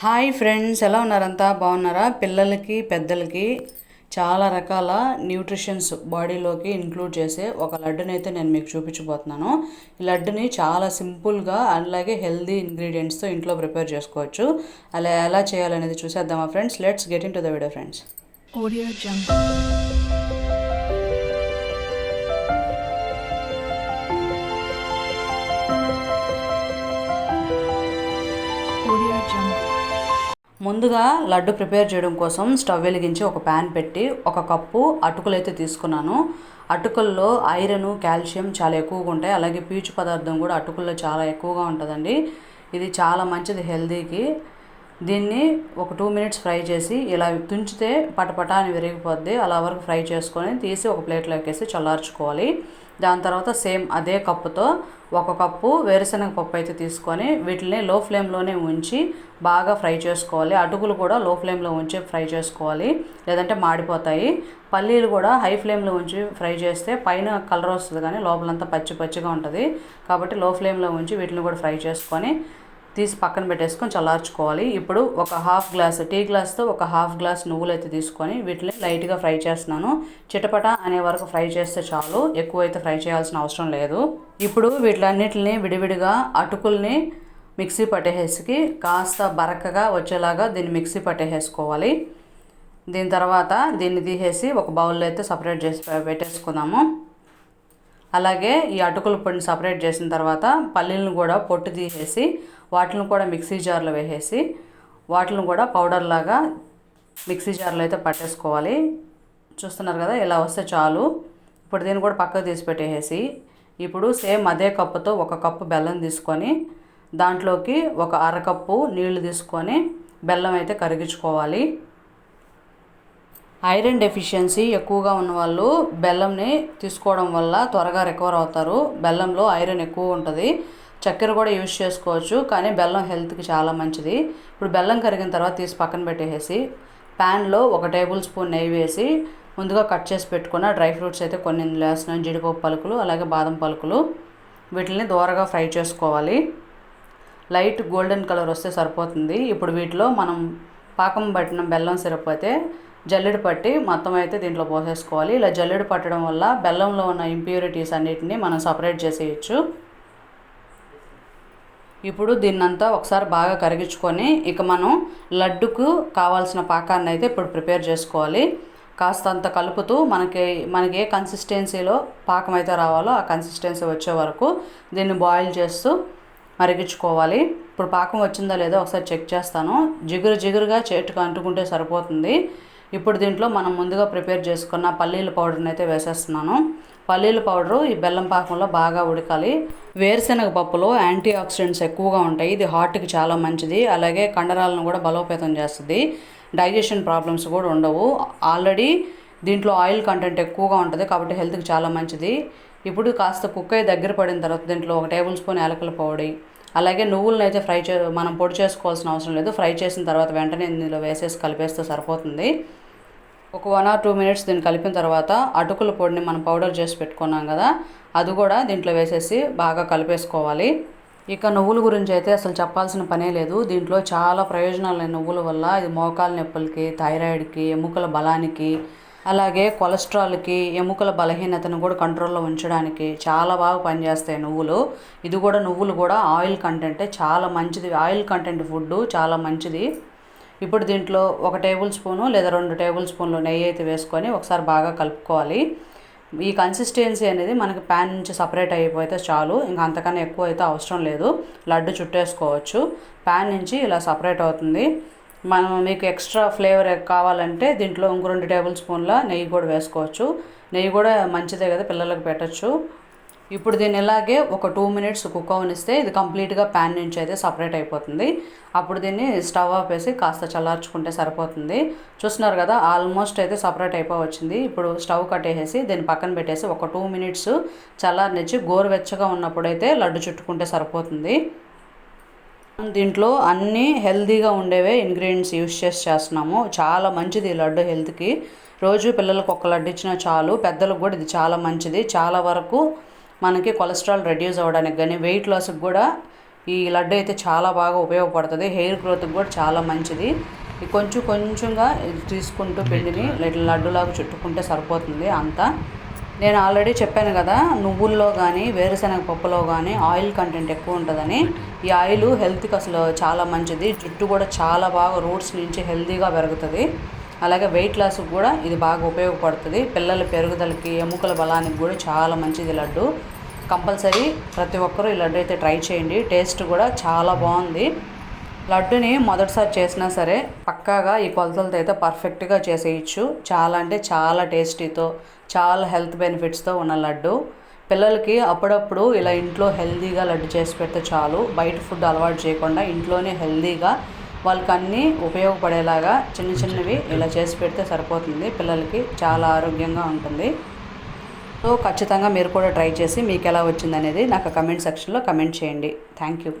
Hi friends ఎలా ఉన్నారంతా? బాగున్నారా? పిల్లలకి పెద్దలకి చాలా రకాల న్యూట్రిషన్స్ బాడీలోకి ఇంక్లూడ్ చేసే ఒక లడ్డుని అయితే నేను మీకు చూపించబోతున్నాను. ఈ లడ్డుని చాలా సింపుల్గా అలాగే హెల్దీ ఇంగ్రీడియంట్స్తో ఇంట్లో ప్రిపేర్ చేసుకోవచ్చు. అలా ఎలా చేయాలనేది చూసేద్దామా friends? Let's get in to the video friends. ముందుగా లడ్డు ప్రిపేర్ చేయడం కోసం స్టవ్ వెలిగించి ఒక ప్యాన్ పెట్టి ఒక కప్పు అటుకులు అయితే తీసుకున్నాను. అటుకుల్లో ఐరన్ కాల్షియం చాలా ఎక్కువగా ఉంటాయి. అలాగే పీచు పదార్థం కూడా అటుకుల్లో చాలా ఎక్కువగా ఉంటుందండి. ఇది చాలా మంచిది హెల్దీకి. దీన్ని ఒక టూ మినిట్స్ ఫ్రై చేసి ఇలా తుంచితే పటపట అని విరిగిపోద్ది. అలా వరకు ఫ్రై చేసుకొని తీసి ఒక ప్లేట్లోకి వేసి చల్లార్చుకోవాలి. దాని తర్వాత సేమ్ అదే కప్పుతో ఒక కప్పు వేరుశనగ పప్పు అయితే తీసుకొని వీటిని లో ఫ్లేమ్లోనే ఉంచి బాగా ఫ్రై చేసుకోవాలి. అటుకులు కూడా లో ఫ్లేమ్లో ఉంచి ఫ్రై చేసుకోవాలి. లేదంటే మాడిపోతాయి. పల్లీలు కూడా హై ఫ్లేమ్లో ఉంచి ఫ్రై చేస్తే పైన కలర్ వస్తుంది కానీ లోపలంతా పచ్చి పచ్చిగా ఉంటుంది. కాబట్టి లో ఫ్లేమ్లో ఉంచి వీటిని కూడా ఫ్రై చేసుకొని తీసి పక్కన పెట్టేసుకొని చల్లార్చుకోవాలి. ఇప్పుడు ఒక హాఫ్ గ్లాస్ టీ గ్లాస్తో ఒక హాఫ్ గ్లాస్ నువ్వులు అయితే తీసుకొని వీటిని లైట్గా ఫ్రై చేస్తున్నాను. చిటపట అనే వరకు ఫ్రై చేస్తే చాలు. ఎక్కువ అయితే ఫ్రై చేయాల్సిన అవసరం లేదు. ఇప్పుడు వీటిలన్నిటిని విడివిడిగా అటుకుల్ని మిక్సీ పట్టేసి కాస్త బరకగా వచ్చేలాగా దీన్ని మిక్సీ పట్టేసుకోవాలి దీని తర్వాత దీన్ని తీసేసి ఒక బౌల్లో అయితే సపరేట్ చేసి పెట్టేసుకుందాము. అలాగే ఈ అటుకుల పొడిని సపరేట్ చేసిన తర్వాత పల్లీలను కూడా పొట్టు తీసేసి వాటిని కూడా మిక్సీ జార్లో వేసేసి వాటిని కూడా పౌడర్ లాగా మిక్సీ జార్లో అయితే పట్టేసుకోవాలి. చూస్తున్నారు కదా ఇలా వస్తే చాలు. ఇప్పుడు దీన్ని కూడా పక్కకు తీసి పెట్టేసి ఇప్పుడు సేమ్ అదే కప్పుతో ఒక కప్పు బెల్లం తీసుకొని దాంట్లోకి ఒక అరకప్పు నీళ్ళు తీసుకొని బెల్లం అయితే కరిగించుకోవాలి. ఐరన్ డెఫిషియన్సీ ఎక్కువగా ఉన్న వాళ్ళు బెల్లంని తీసుకోవడం వల్ల త్వరగా రికవర్ అవుతారు. బెల్లంలో ఐరన్ ఎక్కువ ఉంటుంది. చక్కెర కూడా యూజ్ చేసుకోవచ్చు కానీ బెల్లం హెల్త్కి చాలా మంచిది. ఇప్పుడు బెల్లం కరిగిన తర్వాత తీసి పక్కన పెట్టేసి ప్యాన్లో ఒక టేబుల్ స్పూన్ నెయ్యి వేసి ముందుగా కట్ చేసి పెట్టుకున్న డ్రై ఫ్రూట్స్ అయితే కొన్ని ఇందులో వేస్తున్నాను. జీడిపప్పు పలుకులు అలాగే బాదం పలుకులు. వీటిని దూరగా ఫ్రై చేసుకోవాలి. లైట్ గోల్డెన్ కలర్ వస్తే సరిపోతుంది. ఇప్పుడు వీటిలో మనం పాకం పట్టిన బెల్లం సిరప్ అయితే జల్లెడ పట్టి మొత్తం అయితే దీంట్లో పోసేసుకోవాలి. ఇలా జల్లెడ పట్టడం వల్ల బెల్లంలో ఉన్న ఇంప్యూరిటీస్ అన్నిటిని మనం సపరేట్ చేసేయచ్చు. ఇప్పుడు దీన్నంతా ఒకసారి బాగా కరిగించుకొని ఇక మనం లడ్డుకు కావాల్సిన పాకాన్ని అయితే ఇప్పుడు ప్రిపేర్ చేసుకోవాలి. కాస్త అంత కలుపుతూ మనకి మనకి ఏ కన్సిస్టెన్సీలో పాకం అయితే రావాలో ఆ కన్సిస్టెన్సీ వచ్చే వరకు దీన్ని బాయిల్ చేస్తూ మరిగించుకోవాలి. ఇప్పుడు పాకం వచ్చిందా లేదో ఒకసారి చెక్ చేస్తాను. జిగురు జిగురుగా చేటుకు అంటుకుంటే సరిపోతుంది. ఇప్పుడు దీంట్లో మనం ముందుగా ప్రిపేర్ చేసుకున్న పల్లీల పౌడర్ని అయితే వేసేస్తున్నాను. పల్లీల పౌడరు ఈ బెల్లం పాకంలో బాగా ఉడకాలి. వేరుశనగ పప్పులో యాంటీ ఆక్సిడెంట్స్ ఎక్కువగా ఉంటాయి. ఇది హార్ట్కి చాలా మంచిది. అలాగే కండరాలను కూడా బలోపేతం చేస్తుంది. డైజెషన్ ప్రాబ్లమ్స్ కూడా ఉండవు. ఆల్రెడీ దీంట్లో ఆయిల్ కంటెంట్ ఎక్కువగా ఉంటుంది కాబట్టి హెల్త్కి చాలా మంచిది. ఇప్పుడు కాస్త కుక్క దగ్గర పడిన తర్వాత దీంట్లో ఒక టేబుల్ స్పూన్ యాలకుల పౌడి అలాగే నువ్వులను అయితే ఫ్రై చే మనం పొడి చేసుకోవాల్సిన అవసరం లేదు. ఫ్రై చేసిన తర్వాత వెంటనే ఇందులో వేసేసి కలిపేస్తే సరిపోతుంది. ఒక వన్ ఆర్ టూ మినిట్స్ దీన్ని కలిపిన తర్వాత అటుకుల పొడిని మనం పౌడర్ చేసి పెట్టుకున్నాం కదా అది కూడా దీంట్లో వేసేసి బాగా కలిపేసుకోవాలి. ఇక నువ్వుల గురించి అయితే అసలు చెప్పాల్సిన పనే లేదు. దీంట్లో చాలా ప్రయోజనాలు ఉన్నాయి నువ్వుల వల్ల. ఇది మోకాల నొప్పులకి థైరాయిడ్కి ఎముకల బలానికి అలాగే కొలెస్ట్రాల్కి ఎముకల బలహీనతను కూడా కంట్రోల్లో ఉంచడానికి చాలా బాగా పనిచేస్తాయి నువ్వులు. ఇది కూడా నువ్వులు కూడా ఆయిల్ కంటెంటే చాలా మంచిది. ఆయిల్ కంటెంట్ ఫుడ్ చాలా మంచిది. ఇప్పుడు దీంట్లో ఒక టేబుల్ స్పూను లేదా రెండు టేబుల్ స్పూన్లు నెయ్యి అయితే వేసుకొని ఒకసారి బాగా కలుపుకోవాలి. ఈ కన్సిస్టెన్సీ అనేది మనకి ప్యాన్ నుంచి సపరేట్ అయిపోతే చాలు. ఇంకా అంతకన్నా ఎక్కువ అయితే అవసరం లేదు. లడ్డు చుట్టేసుకోవచ్చు. ప్యాన్ నుంచి ఇలా సపరేట్ అవుతుంది. మనం మీకు ఎక్స్ట్రా ఫ్లేవర్ కావాలంటే దీంట్లో ఇంకో రెండు టేబుల్ స్పూన్ల నెయ్యి కూడా వేసుకోవచ్చు. నెయ్యి కూడా మంచిదే కదా పిల్లలకు పెట్టచ్చు. ఇప్పుడు దీన్ని ఇలాగే ఒక టూ మినిట్స్ కుక్ అవనిస్తే ఇది కంప్లీట్గా ప్యాన్ నుంచి అయితే సపరేట్ అయిపోతుంది. అప్పుడు దీన్ని స్టవ్ ఆఫ్ వేసి కాస్త చల్లార్చుకుంటే సరిపోతుంది. చూస్తున్నారు కదా ఆల్మోస్ట్ అయితే సపరేట్ అయిపోవచ్చింది. ఇప్పుడు స్టవ్ కట్టేసి దీన్ని పక్కన పెట్టేసి ఒక టూ మినిట్స్ చల్లారనిచ్చి గోరువెచ్చగా ఉన్నప్పుడు అయితే లడ్డు చుట్టుకుంటే సరిపోతుంది. దీంట్లో అన్నీ హెల్తీగా ఉండేవే ఇంగ్రీడియంట్స్ యూస్ చేసి చేస్తున్నాము. చాలా మంచిది ఈ లడ్డు హెల్త్కి. రోజు పిల్లలకు ఒక లడ్డు ఇచ్చినా చాలు పెద్దలకు కూడా ఇది చాలా మంచిది. చాలా వరకు మనకి కొలెస్ట్రాల్ రెడ్యూస్ అవ్వడానికి కానీ వెయిట్ లాస్కి కూడా ఈ లడ్డు అయితే చాలా బాగా ఉపయోగపడుతుంది. హెయిర్ గ్రోత్కి కూడా చాలా మంచిది. కొంచెం కొంచెంగా ఇది తీసుకుంటూ పిండిని లడ్డులాగా చుట్టుకుంటే సరిపోతుంది అంతా. నేను ఆల్రెడీ చెప్పాను కదా నువ్వుల్లో కానీ వేరుశనగ పప్పులో కానీ ఆయిల్ కంటెంట్ ఎక్కువ ఉంటుందని. ఈ ఆయిల్ హెల్త్కి అసలు చాలా మంచిది. జుట్టు కూడా చాలా బాగా రూట్స్ నుంచి హెల్తీగా పెరుగుతుంది. అలాగే వెయిట్ లాస్కి కూడా ఇది బాగా ఉపయోగపడుతుంది. పిల్లల పెరుగుదలకి ఎముకల బలానికి కూడా చాలా మంచిది లడ్డు. కంపల్సరీ ప్రతి ఒక్కరూ ఈ లడ్డు అయితే ట్రై చేయండి. టేస్ట్ కూడా చాలా బాగుంది. లడ్డుని మొదటిసారి చేసినా సరే పక్కాగా ఈ కొలతలతో అయితే పర్ఫెక్ట్గా చేసేయచ్చు. చాలా అంటే చాలా టేస్టీతో చాలా హెల్త్ బెనిఫిట్స్తో ఉన్న లడ్డు. పిల్లలకి అప్పుడప్పుడు ఇలా ఇంట్లో హెల్తీగా లడ్డు చేసి పెడితే చాలు. బయట ఫుడ్ అలవాటు చేయకుండా ఇంట్లోనే హెల్తీగా వాళ్ళకి అన్నీ ఉపయోగపడేలాగా చిన్న చిన్నవి ఇలా చేసి పెడితే సరిపోతుంది. పిల్లలకి చాలా ఆరోగ్యంగా ఉంటుంది. సో ఖచ్చితంగా మీరు కూడా ట్రై చేసి మీకు ఎలా వచ్చిందనేది నాకు కమెంట్ సెక్షన్లో కమెంట్ చేయండి. Thank you.